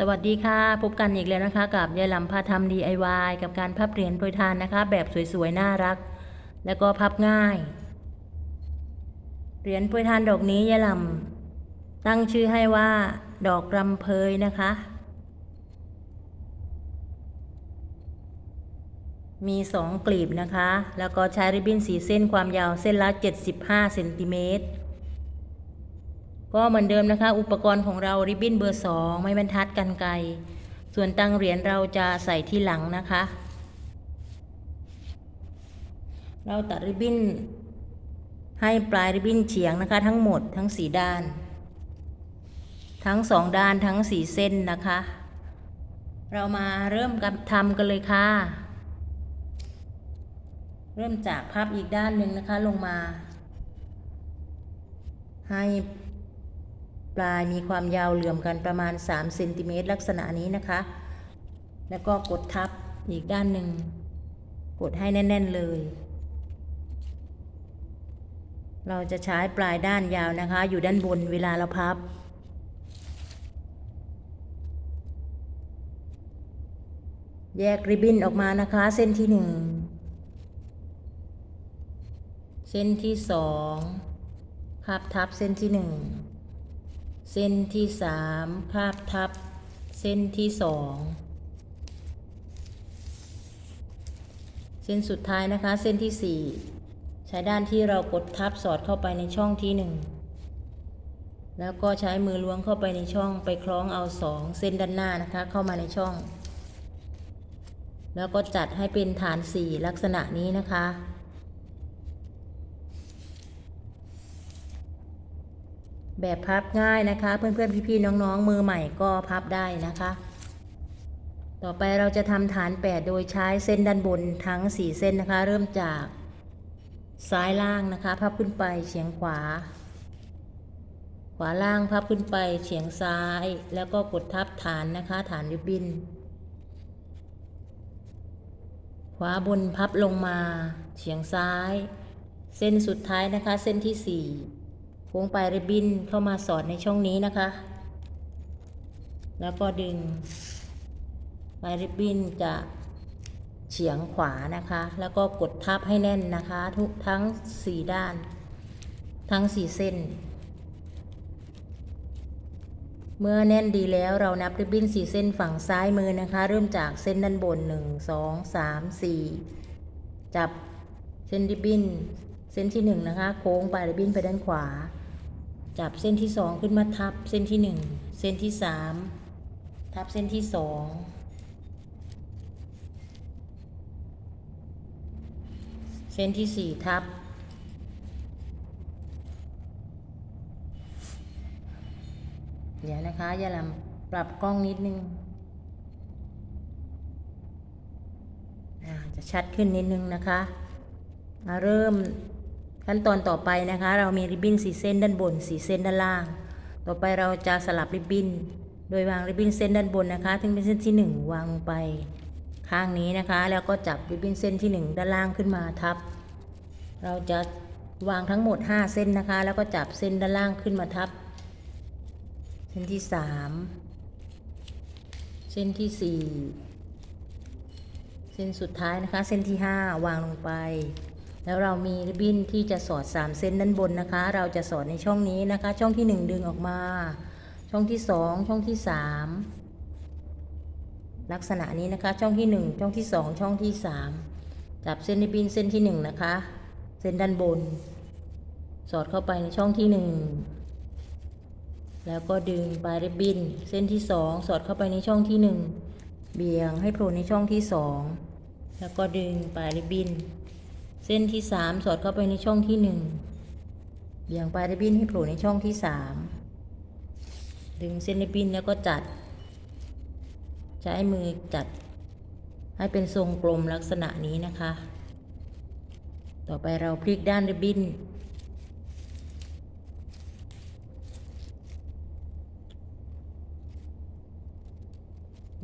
สวัสดีค่ะ พบกันอีกแล้วนะคะ กับยายลำพาทำ DIY กับการพับเหรียญโปรยทานนะคะ แบบสวยๆ น่ารัก แล้วก็พับง่าย เหรียญโปรยทานดอกนี้ยายลำตั้งชื่อให้ว่า ดอกรำเพยนะคะ มีสองกลีบนะคะ แล้วก็ใช้ริบบิ้นสีเส้นความยาวเส้นละ 75เซนติเมตร ก็เหมือนเดิมนะคะ อุปกรณ์ของเราริบบิ้นเบอร์สองไม้บรรทัดกันไกรส่วนตังเหรียญเราจะใส่ที่หลังนะคะ เราตัดริบบิ้นให้ปลายริบบิ้นเฉียงนะคะ ทั้งหมดทั้งสีด้าน ทั้งสองด้านทั้งสีเส้นนะคะ เรามาเริ่มกันทำกันเลยค่ะ เริ่มจากพับอีกด้านหนึ่งนะคะลงมา ให้ ปลายมีความยาวเหลื่อมกันประมาณ3เซนติเมตรลักษณะนี้นะคะ แล้วก็กดทับอีกด้านหนึ่ง กดให้แน่น ๆ เลย เราจะใช้ปลายด้านยาวนะคะ อยู่ด้านบนเวลาเราพับ แยกริบบิ้นออกมานะคะ เส้นที่หนึ่งเส้นที่สองคาบทับเส้นที่หนึ่ง เส้นที่สามคาบทับ เส้นที่สองเส้นสุดท้ายนะคะ เส้นที่สี่ใช้ด้านที่เรากดทับสอดเข้าไปในช่องที่หนึ่งแล้วก็ใช้มือล้วงเข้าไปในช่องไปคล้องเอาสองเส้นด้านหน้านะคะ เข้ามาในช่อง แล้วก็จัดให้เป็นฐานสี่ลักษณะนี้นะคะ แบบพับง่ายนะคะ เพื่อนๆพี่ๆน้องๆ มือใหม่ก็พับได้นะคะ ต่อไปเราจะทำฐาน 8 โดยใช้เส้นด้านบนทั้ง 4 เส้นนะคะ เริ่มจากซ้ายล่างนะคะ พับขึ้นไปเฉียงขวา ขวาล่างพับขึ้นไปเฉียงซ้าย แล้วก็กดทับฐานนะคะ ฐานริบบิ้นขวาบนพับลงมา เฉียงซ้าย เส้นสุดท้ายนะคะ เส้นที่4 โค้งปลายริบบิ้นเข้ามาสอดในช่องนี้นะคะ แล้วก็ดึงปลายริบบิ้นจะเฉียงขวานะคะ แล้วก็กดทับให้แน่นนะคะ ทุกทั้งสี่ด้าน ทั้งสี่เส้น เมื่อแน่นดีแล้วเรานับริบบิ้นสี่เส้นฝั่งซ้ายมือนะคะ เริ่มจากเส้นด้านบนหนึ่งสองสามสี่จับเส้นริบบิ้นเส้นที่หนึ่งนะคะ โค้งปลายริบบิ้นไปด้านขวา จับเส้นที่สองขึ้นมาทับเส้นที่หนึ่งเส้นที่สามทับเส้นที่สองเส้นที่สี่ทับ เดี๋ยวนะคะอย่าลำปรับกล้องนิดนึงจะชัดขึ้นนิดนึงนะคะ มาเริ่ม ขั้นตอนต่อไปนะคะ เรามีริบบิ้นสีเส้นด้านบนสีเส้นด้านล่าง ต่อไปเราจะสลับริบบิ้น โดยวางริบบิ้นเส้นด้านบนนะคะถึงเป็นเส้นที่หนึ่งวางลงไป ข้างนี้นะคะ แล้วก็จับริบบิ้นเส้นที่หนึ่งด้านล่างขึ้นมาทับ เราจะวางทั้งหมด 5 เส้นนะคะ แล้วก็จับเส้นด้านล่างขึ้นมาทับ เส้นที่สามเส้นที่สี่เส้นสุดท้ายนะคะ เส้นที่ห้าวางลงไป แล้วเรามีริบบิ้นที่จะสอด 3 เส้นด้านบนนะคะ เราจะสอดในช่องนี้นะคะ ช่องที่ 1 ดึงออกมา ช่องที่ 2 ช่องที่ 3 ลักษณะนี้นะคะ ช่องที่ 1 ช่องที่ 2 ช่องที่ 3 จับเส้นริบบิ้นเส้นที่ 1 นะคะ เส้นด้านบน สอดเข้าไปในช่องที่ 1 แล้วก็ดึงปลายริบบิ้นเส้นที่ 2 สอดเข้าไปในช่องที่ 1 เบี่ยงให้โผล่ในช่องที่ 2 แล้วก็ดึงปลายริบบิ้น เส้นที่สามสอดเข้าไปในช่องที่หนึ่งเบี่ยงปลายริบบิ้นให้โผล่ในช่องที่สามดึงเส้นริบบิ้นแล้วก็จัด ใช้มือจัด ให้เป็นทรงกลมลักษณะนี้นะคะ ต่อไปเราพลิกด้านริบบิ้น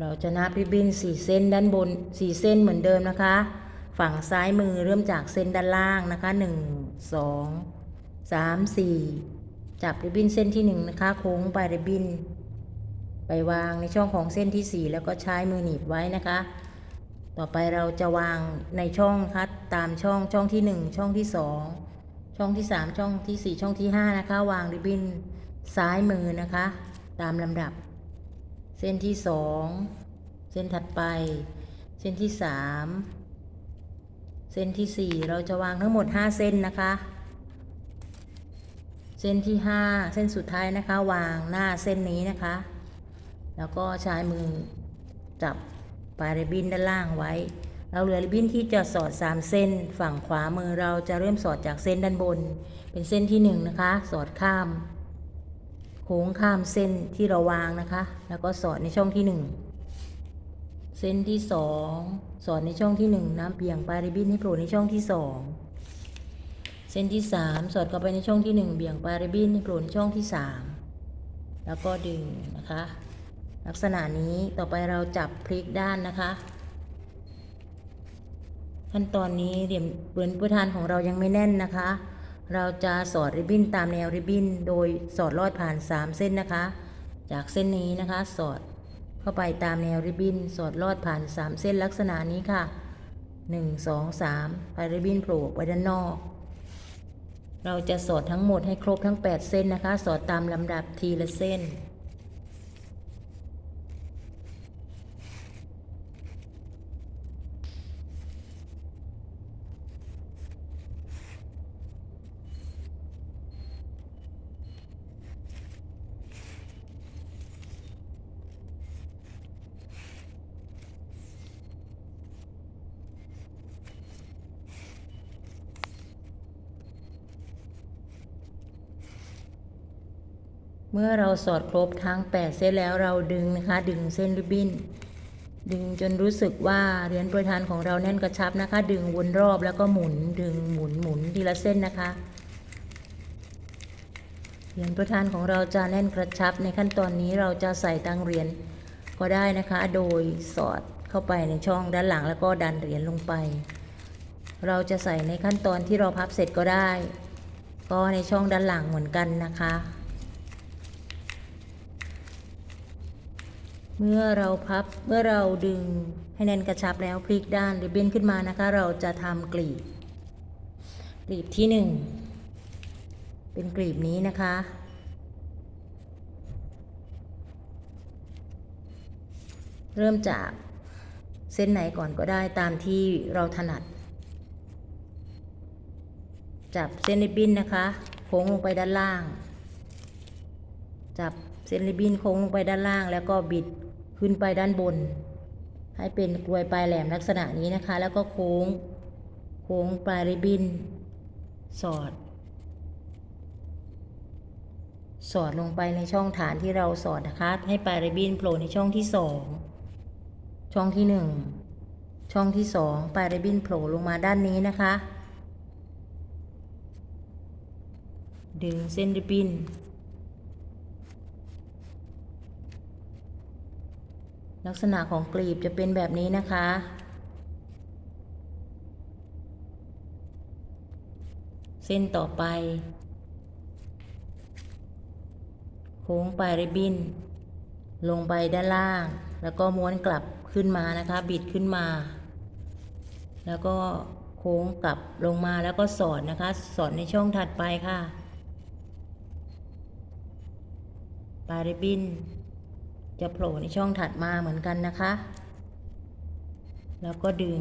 เราจะนับริบบิ้นสี่เส้นด้านบนสี่เส้นเหมือนเดิมนะคะ ฝั่งซ้ายมือเริ่มจากเส้นด้านล่างนะคะหนึ่งสองสามสี่จับริบบิ้นเส้นที่หนึ่งนะคะโค้งไปริบบิ้น ไปวางในช่องของเส้นที่4แล้วก็ใช้มือหนีบไว้นะคะ ต่อไปเราจะวางในช่องคัดตามช่องช่องที่1ช่องที่2ช่องที่3ช่องที่4ช่องที่5นะคะ วางริบบิ้นซ้ายมือนะคะ ตามลำดับ เส้นที่2เส้นถัดไป เส้นที่3 เส้นที่ 4 เราจะวางทั้งหมด 5 เส้นนะคะ เส้นที่ 5 เส้นสุดท้ายนะคะ วางหน้าเส้นนี้นะคะ แล้วก็ใช้มือจับปลายริบบิ้นด้านล่างไว้ เราเหลือริบบิ้นที่จะสอด 3 เส้น ฝั่งขวามือเราจะเริ่มสอดจากเส้นด้านบน เป็นเส้นที่ 1 นะคะ สอดข้ามโค้งข้ามเส้นที่เราวางนะคะ แล้วก็สอดในช่องที่ 1 เส้นที่ 2 สอดในช่องที่ 1 น้ำเบี่ยงปลายริบบิ้นให้โผล่ในช่องที่ 2 เส้นที่ 3 สอดเข้าไปในช่องที่ 1 เบี่ยงปลายริบบิ้นให้โผล่ในช่องที่ 3 แล้วก็ดึงนะคะ ลักษณะนี้ต่อไปเราจับพลิกด้านนะคะ ขั้นตอนนี้เหลี่ยมเปลือนประธานของเรายังไม่แน่นนะคะ เราจะสอดริบบิ้นตามแนวริบบิ้น โดยสอดลอดผ่าน 3 เส้นนะคะ จากเส้นนี้นะคะสอด เข้าไปตามแนวริบบิ้นสอดลอดผ่าน 3 เส้นลักษณะนี้ค่ะ 1 2 3ปลายริบบิ้นโผล่ไปด้านนอก เราจะสอดทั้งหมดให้ครบทั้ง 8 เส้นนะคะ สอดตามลำดับทีละเส้น เมื่อเราสอดครบทั้ง 8 เส้นแล้วเราดึงนะคะ ดึงเส้นริบบิ้น ดึงจนรู้สึกว่าเหรียญปรยทานของเราแน่นกระชับนะคะ ดึงวนรอบแล้วก็หมุนดึงหมุนหมุนทีละเส้นนะคะเหรียญปรยทานของเราจะแน่นกระชับในขั้นตอนนี้เราจะใส่ตังเหรียญก็ได้นะคะ โดยสอดเข้าไปในช่องด้านหลังแล้วก็ดันเหรียญลงไป เราจะใส่ในขั้นตอนที่เราพับเสร็จก็ได้ ก็ในช่องด้านหลังเหมือนกันนะคะ เมื่อเราพับเมื่อเราดึงให้แน่นกระชับแล้วพลิกด้านหริบบิ้นขึ้นมานะคะ เราจะทำกลีบกลีบที่หนึ่งเป็นกลีบนี้นะคะ เริ่มจากเส้นไหนก่อนก็ได้ตามที่เราถนัด จับเส้นริบบิ้นนะคะโค้งลงไปด้านล่าง จับเส้นริบบิ้นโค้งลงไปด้านล่าง แล้วก็บิด ขึ้นไปด้านบน ให้เป็นกลวยปลายแหลมลักษณะนี้นะคะ แล้วก็โค้ง โค้งปลายริบบิ้น สอด สอดลงไปในช่องฐานที่เราสอดนะคะ ให้ปลายริบบิ้นโผล่ในช่องที่สองช่องที่หนึ่งช่องที่สองปลายริบบิ้นโผล่ลงมาด้านนี้นะคะ ดึงเส้นริบบิ้น ลักษณะของกลีบจะเป็นแบบนี้นะคะ เส้นต่อไป โค้งปลายริบบิ้น ลงไปด้านล่าง แล้วก็ม้วนกลับขึ้นมานะคะ บิดขึ้นมา แล้วก็โค้งกลับลงมาแล้วก็สอดนะคะ สอดในช่องถัดไปค่ะ ปลายริบบิ้น จะโผล่ในช่องถัดมาเหมือนกันนะคะ แล้วก็ดึง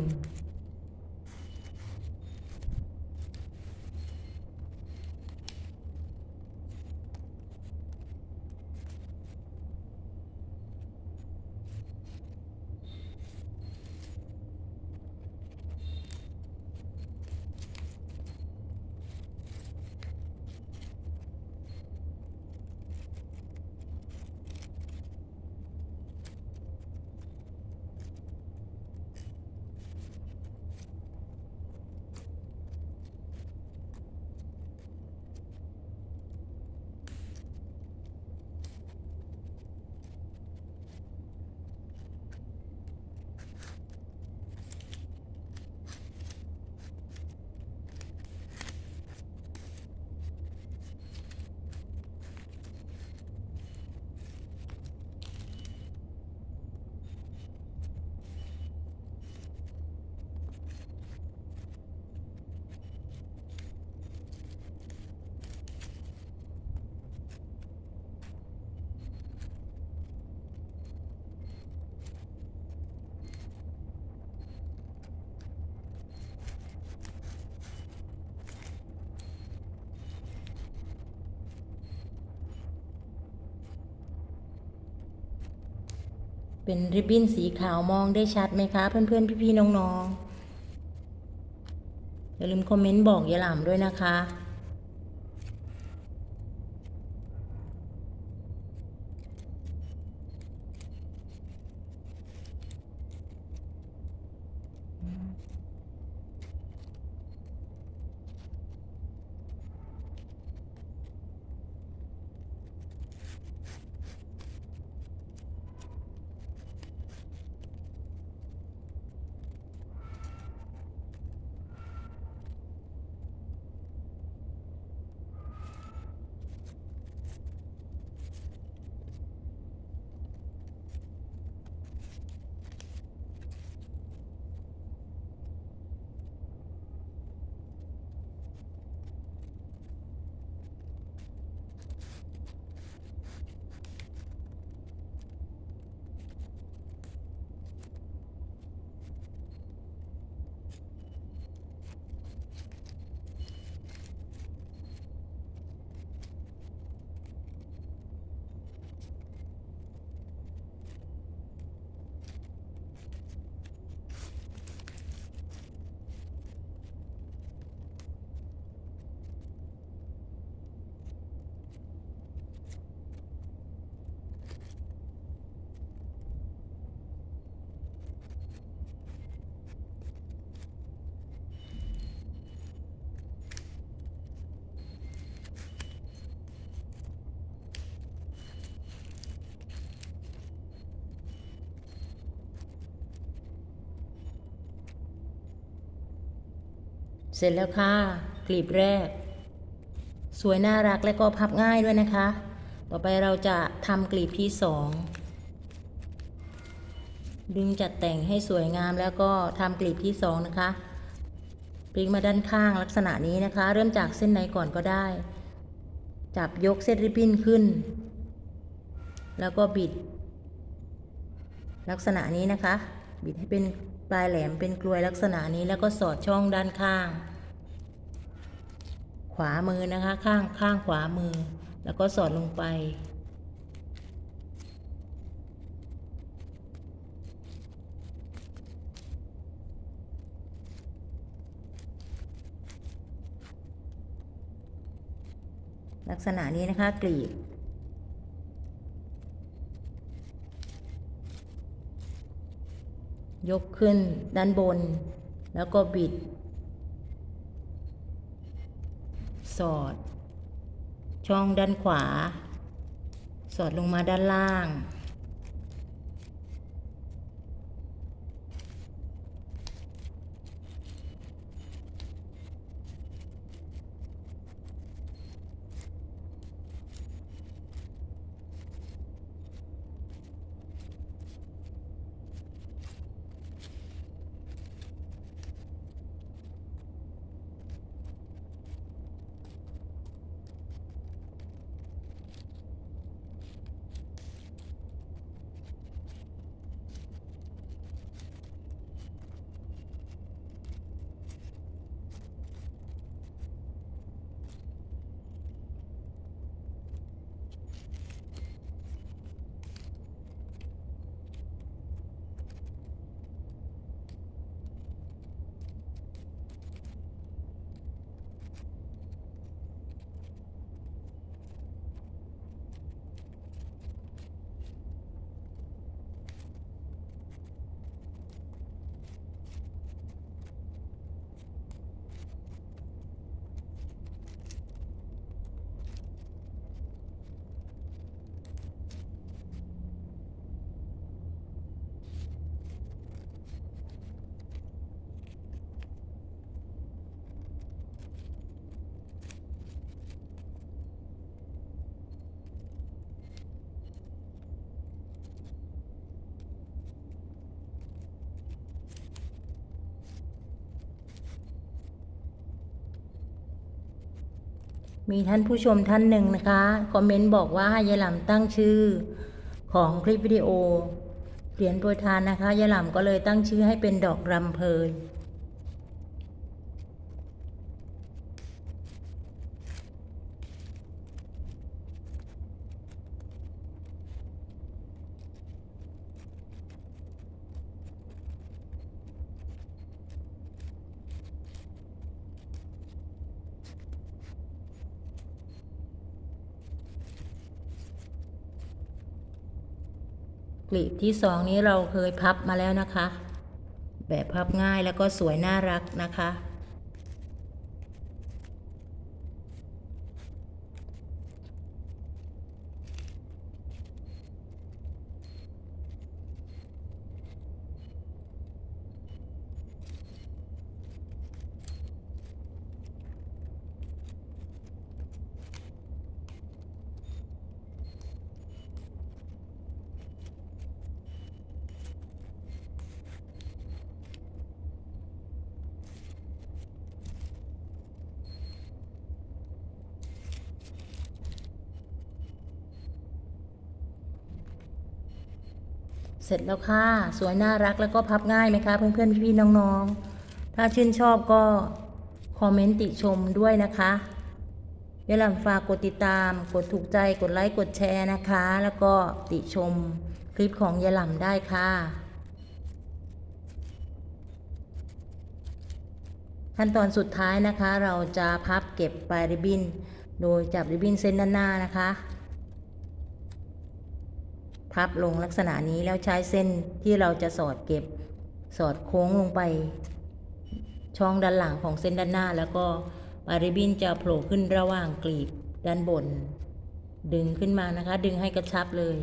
เป็นริบบิ้นสีขาวมองได้ชัดไหมคะ เพื่อนๆ พี่ๆ น้องๆ อย่าลืมคอมเมนต์บอกยายหลามด้วยนะคะ เสร็จแล้วค่ะกลีบแรก สวยน่ารักและก็พับง่ายด้วยนะคะ ต่อไปเราจะทำกลีบที่สองดึงจัดแต่งให้สวยงามแล้วก็ทำกลีบที่สองนะคะพลิกมาด้านข้างลักษณะนี้นะคะ เริ่มจากเส้นในก่อนก็ได้ จับยกเส้นริบบิ้นขึ้น แล้วก็บิด ลักษณะนี้นะคะ บิดให้เป็นปลายแหลมเป็นกลวยลักษณะนี้แล้วก็สอดช่องด้านข้าง ขวามือนะคะ ข้างข้างขวามือ แล้วก็สอดลงไป ลักษณะนี้นะคะกลีบยกขึ้นด้านบน แล้วก็บิด สอด ช่องด้านขวา สอดลงมาด้านล่าง มีท่านผู้ชมท่านหนึ่งนะคะ คอมเมนต์บอกว่าให้ยายหลำตั้งชื่อของคลิปวิดีโอเหรียญโปรยทานนะคะยายหลำก็เลยตั้งชื่อให้เป็นดอกรำเพย กลีบที่สองนี้เราเคยพับมาแล้วนะคะ แบบพับง่ายแล้วก็สวยน่ารักนะคะ เสร็จแล้วค่ะ สวยน่ารักแล้วก็พับง่ายไหมคะเพื่อนๆพี่ๆน้องๆ ถ้าชื่นชอบก็คอมเมนต์ติชมด้วยนะคะอย่าลืมฝากกดติดตาม กดถูกใจ กดไลค์ กดแชร์นะคะ แล้วก็ติชมคลิปของยายหล่ำได้ค่ะ ขั้นตอนสุดท้ายนะคะ เราจะพับเก็บปลายริบบิ้น โดยจับริบบิ้นเส้นด้านหน้านะคะ พับลงลักษณะนี้แล้วใช้เส้นที่เราจะสอดเก็บสอดโค้งลงไป ช่องด้านหลังของเส้นด้านหน้า แล้วก็ปลาริบินจะโผล่ขึ้นระหว่างกลีบด้านบน ดึงขึ้นมานะคะ ดึงให้กระชับเลย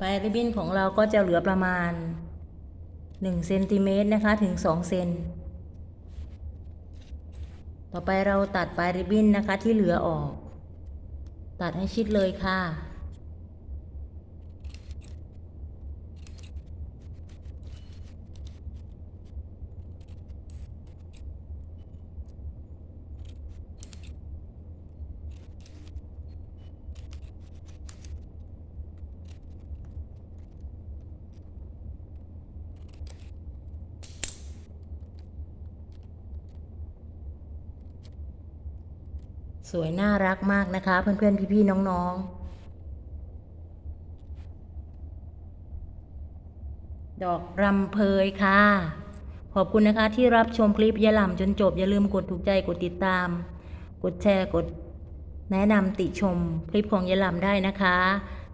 ปลายริบบิ้นของเราก็จะเหลือประมาณ1เซนติเมตรนะคะถึง2เซนต่อไปเราตัดปลายริบบิ้นนะคะที่เหลือออก ตัดให้ชิดเลยค่ะ สวยน่ารักมากนะคะ เพื่อนๆ พี่ๆ น้องๆ ดอกรำเพยค่ะ ขอบคุณนะคะที่รับชมคลิปยายหล่ำจนจบ อย่าลืมกดถูกใจกดติดตาม กดแชร์กดแนะนำติชมคลิปของยายหล่ำได้นะคะ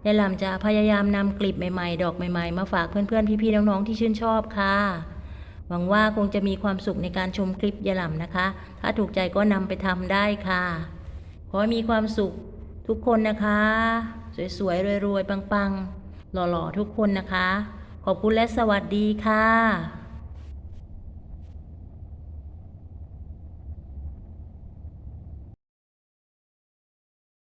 ยายหล่ำจะพยายามนำคลิปใหม่ๆ ดอกใหม่ๆ มาฝากเพื่อนๆ พี่ๆ น้องๆ ที่ชื่นชอบค่ะ หวังว่าคงจะมีความสุขในการชมคลิปยายหล่ำนะคะ ถ้าถูกใจก็นำไปทำได้ค่ะ ขอให้มีความสุขทุกคนนะคะ สวยๆรวยๆปังๆ หล่อๆ ทุกคนนะคะ ขอบคุณและสวัสดีค่ะ